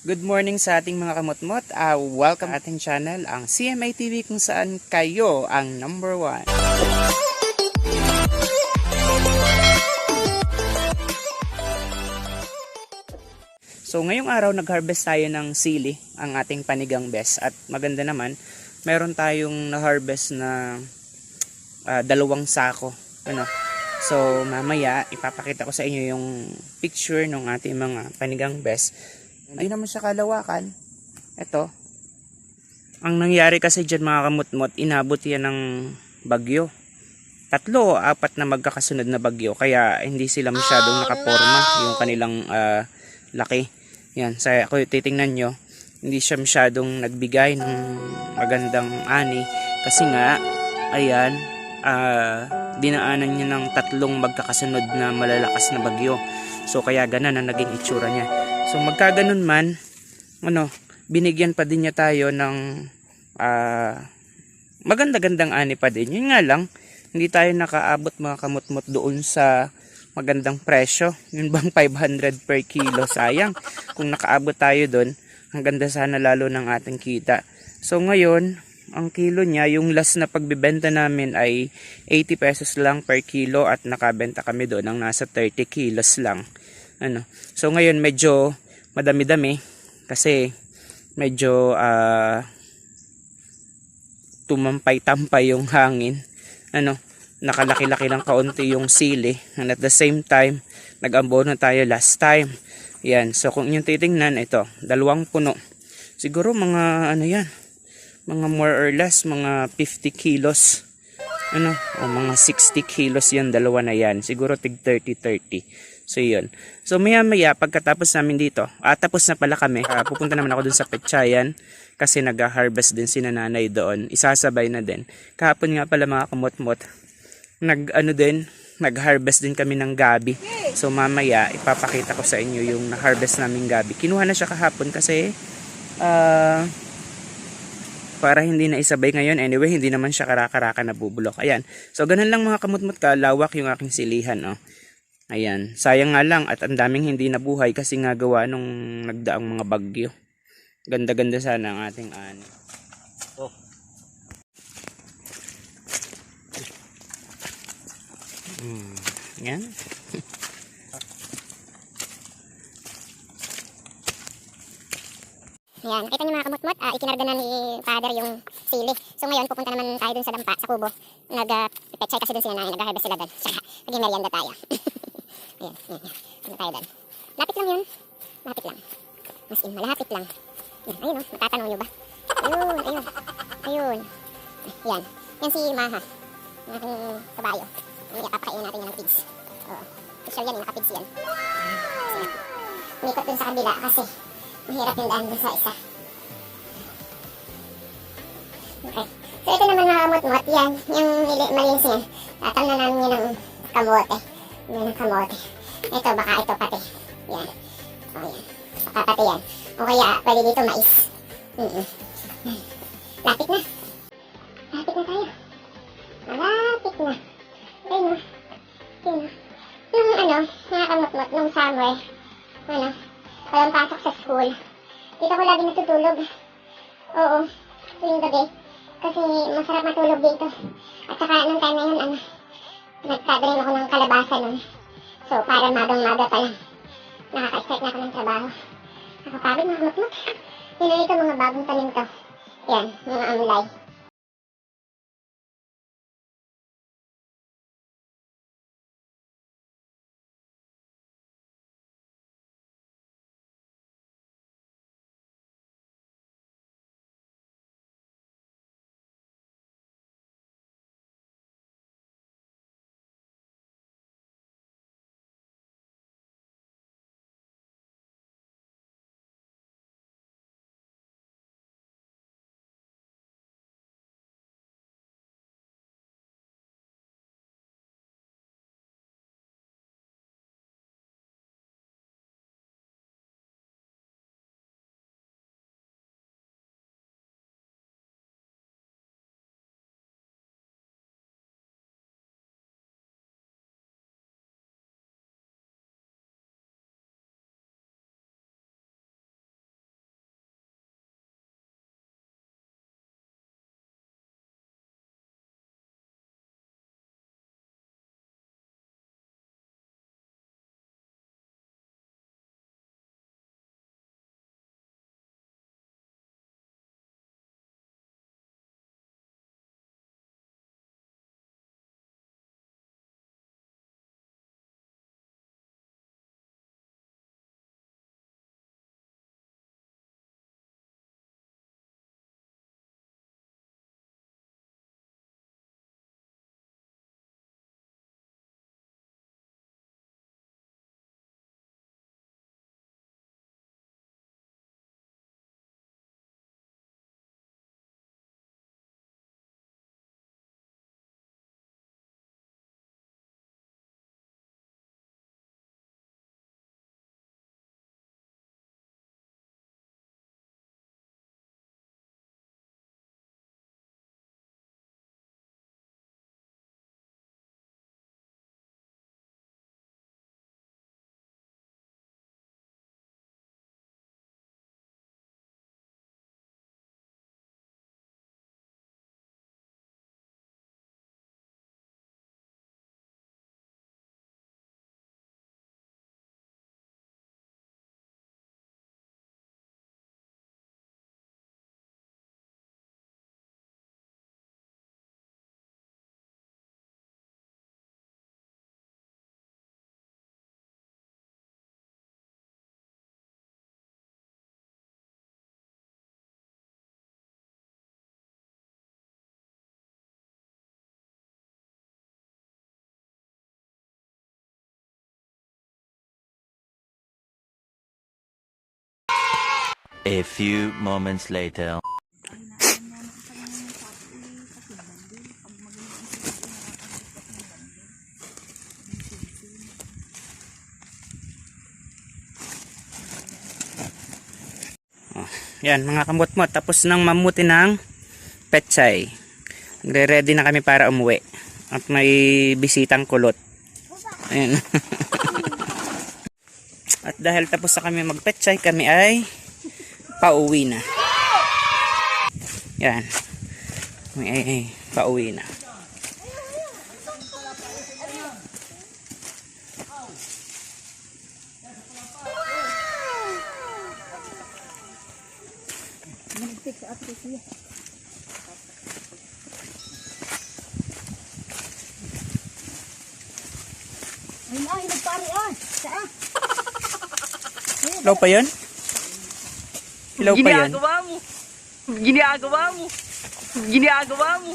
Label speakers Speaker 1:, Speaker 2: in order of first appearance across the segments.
Speaker 1: Good morning sa ating mga kamutmot. Uh, welcome ating channel, ang CMA TV kung saan kayo ang number one. So ngayong araw nag-harvest tayo ng sili, ang ating panigang best. At maganda naman, meron tayong na-harvest na ah, dalawang sako. Ano? So mamaya ipapakita ko sa inyo yung picture ng ating mga panigang best. Hindi naman siya kalawakan. Ito. Ang nangyari kasi dyan mga kamutmot, inabot yan ng bagyo. Tatlo o apat na magkakasunod na bagyo. Kaya hindi sila masyadong nakaporma yung kanilang ah, laki. Yan, sa ako titingnan nyo, hindi siya masyadong nagbigay ng magandang ani. Kasi nga, ayan, ah, dinaanan niya ng tatlong magkakasunod na malalakas na bagyo. So kaya ganun ang naging itsura niya. So magkaganon man, ano, binigyan pa din niya tayo ng ah, maganda-gandang ani pa din. Yun nga lang, hindi tayo nakaabot mga kamutmot doon sa magandang presyo. Yun bang 500 per kilo? Sayang. Kung nakaabot tayo doon, ang ganda sana lalo ng ating kita. So ngayon, ang kilo niya, yung last na pagbibenta namin ay 80 pesos lang per kilo at nakabenta kami doon ng nasa 30 kilos lang. Ano? So ngayon medyo madami-dami kasi medyo ah tumampay-tampay yung hangin. Ano? Nakalaki-laki ng kaunti yung sili and at the same time nag-ambono tayo last time. Yan. So kung yung titingnan ito, dalawang puno. Siguro mga ano yan, mga more or less mga 50 kilos ano o mga 60 kilos yan dalawa na yan siguro tig 30-30 so yun so maya maya pagkatapos namin dito ah, tapos na pala kami Ah, pupunta naman ako dun sa petsayan kasi nag-harvest din si nanay doon isasabay na din kahapon nga pala mga kumot-mot nag ano din nag-harvest din kami ng gabi so mamaya ipapakita ko sa inyo yung na-harvest naming gabi kinuha na siya kahapon kasi ah para hindi na isabay ngayon. Anyway, hindi naman siya karakaraka na bubulok. Ayan. So, ganun lang mga kamutmut ka. Lawak yung aking silihan. Oh. Ayan. Sayang nga lang at ang daming hindi nabuhay kasi nga gawa nung nagdaang mga bagyo. Ganda-ganda sana ang ating ani. Oh. Hmm. Yan.
Speaker 2: Ayan, nakita niyo mga kamutmot, uh, ikinarga na ni father yung sili. So ngayon, pupunta naman tayo dun sa dampa, sa kubo. Nag-pechay kasi dun sila nanay, nag-harvest sila dun. Tsaka, nag-merienda tayo. ayan, ayan, ayan. Lapit lang yun. Lapit lang. Mas in, malapit lang. Ayan, ayun o, matatanaw nyo ba? Ayun, ayun. Ayun. Yan. Yan si Maha. Ang aking kabayo. Ang papakainin natin yan ng pigs. Oo. Official yan, eh, naka-pigs yan. So, umikot dun sa kabila kasi mahirap yung daan dun sa isa. Okay. So ito naman mga kamot-mot, yan, yung malinis yan. Tatang na namin ng kamote. Ng kamote. Ito, baka ito pati. Yan. O yan. Baka pati yan. O kaya, pwede dito mais. Mm-mm. Lapit na. Lapit na tayo. Malapit na. Ayun na. Ayun na. Nung ano, mga kamot-mot, nung summer, ano, walang pasok sa school. Dito ko lagi natutulog. Oo, tuwing gabi. Kasi masarap matulog dito. At saka nung time na yun, ano, nagkagaling ako ng kalabasa nun. So, parang magang-maga pa lang. Nakaka-start na ako ng trabaho. Nakapagod mga mutmut. Yun ito, mga bagong tanim to. Yan, mga amlay.
Speaker 3: A few moments later.
Speaker 1: Yan, mga kamot-mot. Tapos nang mamuti ng pechay. Nagre-ready na kami para umuwi. At may bisitang kulot. Ayan. At dahil tapos na kami magpechay, kami ay pauwi na. Yan. Kami ay pauwi na.
Speaker 4: Ay, nagpari ay. Saan?
Speaker 1: Ilaw pa yun? Ilaw pa yun?
Speaker 5: Ginagawa mo. Ginagawa mo. Ginagawa mo.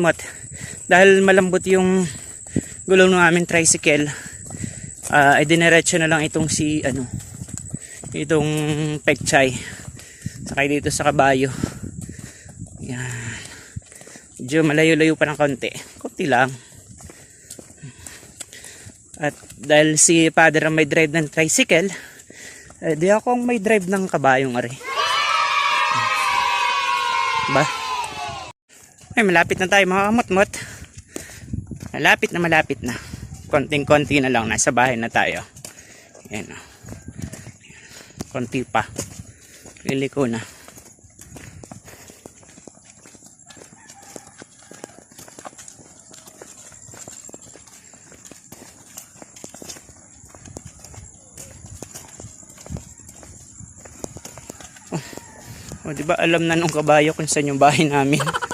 Speaker 1: Mat, dahil malambot yung gulong ng aming tricycle, ah ay dinerecho na lang itong si, ano, itong pekchay. Sakay dito sa kabayo. Yan. Medyo malayo-layo pa ng konti. Konti lang. At dahil si father ang may drive ng tricycle, eh, di ako ang may drive ng kabayong ari. Ba? Ay, malapit na tayo mga kamot-mot. Malapit na malapit na. Konting-konti na lang. Nasa bahay na tayo. Ayan o. Konti pa. Liliko na. O, di ba alam na nung kabayo kung saan yung bahay namin?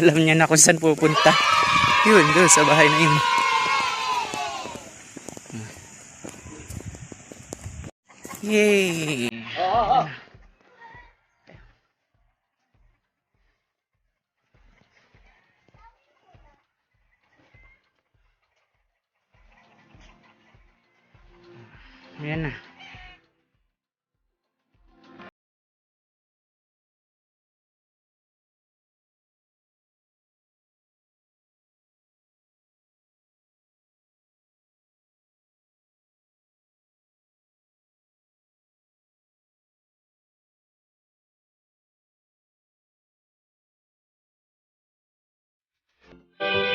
Speaker 1: alam niya na kung saan pupunta. Yun, doon sa bahay na yun. Yay! Ayan na. Thank you.